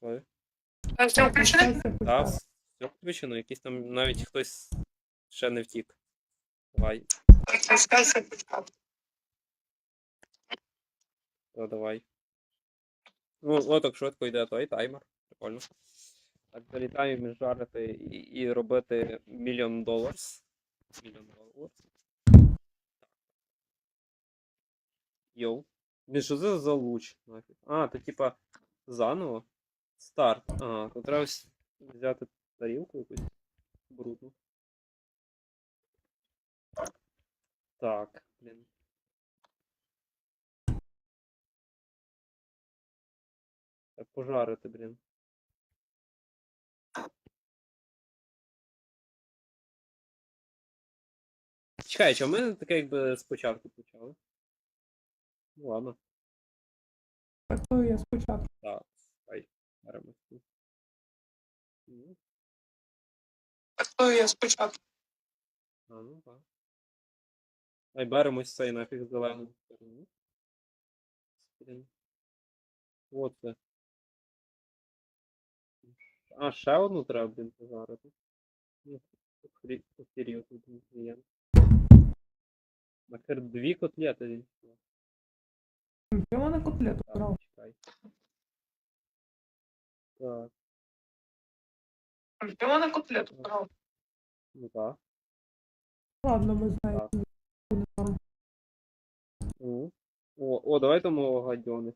Пішли. А все все Так, все включено, якийсь там навіть хтось ще не втік. Давай, Скайся то давай. Ну, о, так швидко йде той таймер. Прикольно. Так, залітаємо жарити і, і робити мільйон доларс. Мільйон доларс. Йоу. Блін, що це за луч? нафіг? А, то типа заново? Старт. Ага, то треба взяти тарілку якусь брудну. Так, блін. Так, пожарити, блін. Чекай, чи ми таке якби спочатку почали? Ну ладно. Так, то я спочатку. Так, Так то я спочатку. А, ну так. Ай, беремо ось цей нафіг зелену сторону. От це. А, ще одну треба, блін, пожарити. Ну, охерів тут клієнт. Нахер дві котлети він. в мене котлету брав. чекай. Так, Ти мене котлету брав. ну так. Ладно, ми знаємо. Так. Ну. О, о, давай тому гадьони.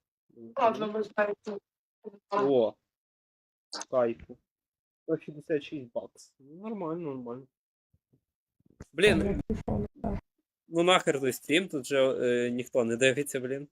Ладно, ми знаємо. О, кайфу. 166 бакс. Ну, нормально, нормально. Блін, так. ну нахер той стрім, тут же е, ніхто не дивиться, блін.